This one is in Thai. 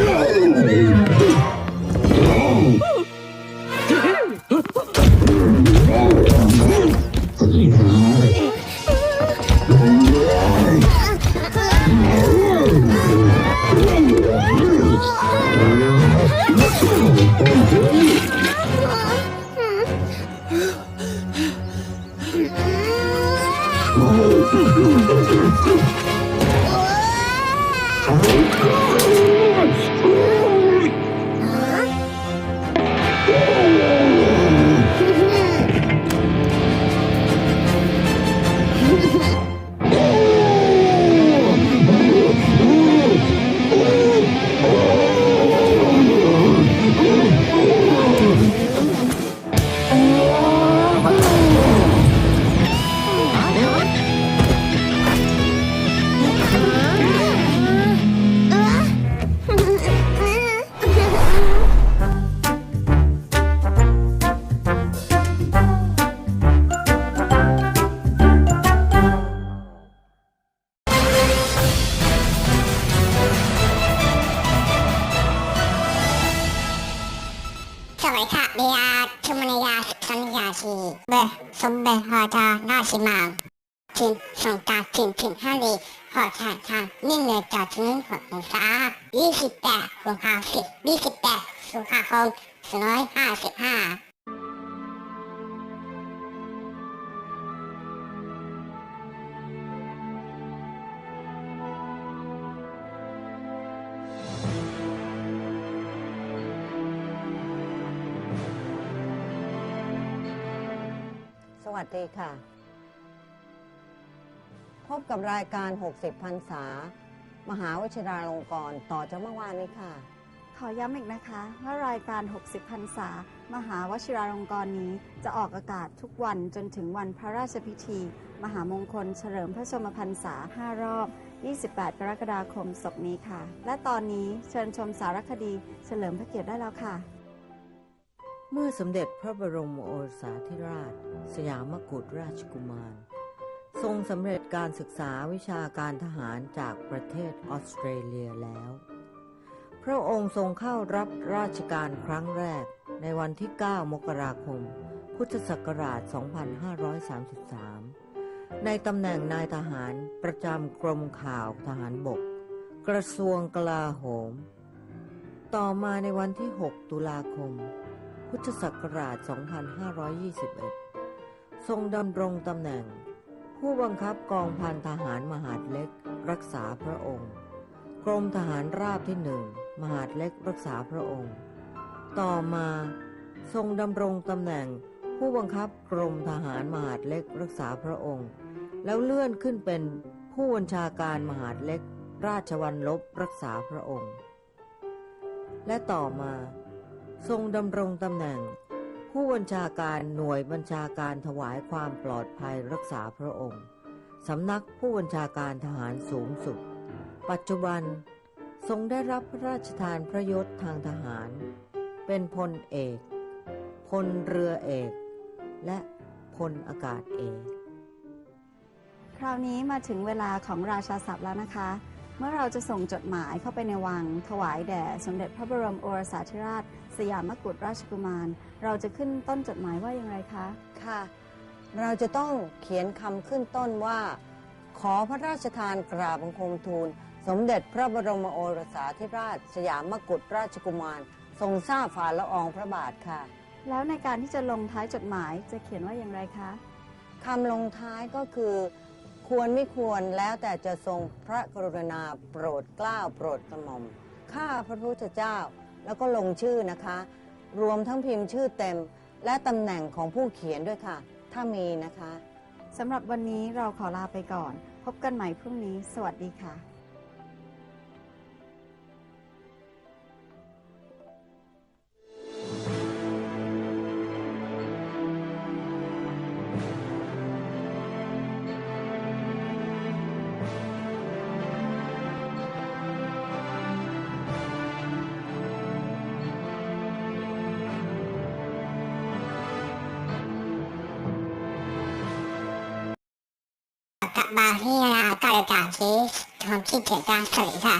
ส วัสดีค่ะเบียร์ชุมนยาสัญญาชีเบสมเบหอจอนาชิมังทิมสงกาทีมถึงห้าลีหอทางทางนิ่งเลยจอดทิ้งหกองศายี่สิบแปดหกห้าสิบยี่สิบแปดสุขาคมสองร้อยห้าสิบห้า วัสดีค่ะ พบกับรายการ 60พรรษา มหาวชิราลงกรณ์ต่อจากเมื่อวานนี้ค่ะ ขอย้ำอีกนะคะว่ารายการ 60พรรษา มหาวชิราลงกรณ์นี้จะออกอากาศทุกวันจนถึงวันพระราชพิธี มหามงคลเฉลิมพระชนมพรรษา 5 รอบ 28 กรกฎาคมศกนี้ค่ะ และตอนนี้เชิญชมสารคดีเฉลิมพระเกียรติได้แล้วค่ะ เมื่อสมเด็จพระบรมโอรสาธิราช สยามกุฎราชกุมาร ทรงสำเร็จการศึกษาวิชาการทหารจากประเทศออสเตรเลียแล้ว พระองค์ทรงเข้ารับราชการครั้งแรกในวันที่ 9 มกราคม พุทธศักราช 2533 ในตำแหน่งนายทหารประจำกรมข่าวทหารบก กระทรวงกลาโหม ต่อมาในวันที่ 6 ตุลาคม พุทธศักราช 2521 ทรงดำรงตำแหน่ง ผู้บังคับกองพันทหารมหาดเล็กรักษาพระองค์ กรมทหารราบที่หนึ่งมหาดเล็กรักษาพระองค์ ต่อมาทรงดำรงตำแหน่ง ผู้บังคับกรมทหารมหาดเล็กรักษาพระองค์ แล้วเลื่อนขึ้นเป็นผู้บัญชาการมหาดเล็ก ราชวัลลบรักษาพระองค์ และต่อมา ทรงดำรงตำแหน่ง ผู้บัญชาการหน่วยบัญชาการถวายความปลอดภัยรักษาพระองค์สำนักผู้บัญชาการทหารสูงสุด ปัจจุบันทรงได้รับพระราชทานพระยศทางทหาร เป็นพลเอก พลเรือเอก และพลอากาศเอก คราวนี้มาถึงเวลาของราชาศัพท์แล้วนะคะ เมื่อเราจะส่งจดหมายเข้าไปในวังถวายแด่สมเด็จพระบรมโอรสาธิราช สยามกุฎราชกุมาร เราจะขึ้นต้นจดหมายว่าอย่างไรคะ ค่ะ เราจะต้องเขียนคำขึ้นต้นว่า ขอพระราชทานกราบบังคมทูล สมเด็จพระบรมโอรสาธิราช สยามกุฎราชกุมาร ทรงทราบฝ่าละอองพระบาทค่ะ แล้วในการที่จะลงท้ายจดหมายจะเขียนว่าอย่างไรคะคำลงท้ายก็คือ ควรไม่ควรแล้วแต่จะทรงพระกรุณาโปรดเกล้าโปรดกระหม่อมข้าพระพุทธเจ้า แล้วก็ลงชื่อนะคะ รวมทั้งพิมพ์ชื่อเต็ม และตำแหน่งของผู้เขียนด้วยค่ะ ถ้ามีนะคะ สำหรับวันนี้เราขอลาไปก่อน พบกันใหม่พรุ่งนี้ สวัสดีค่ะ บางที่นาการอากาศที่ทำคิดเกิดการสื่อค่ะ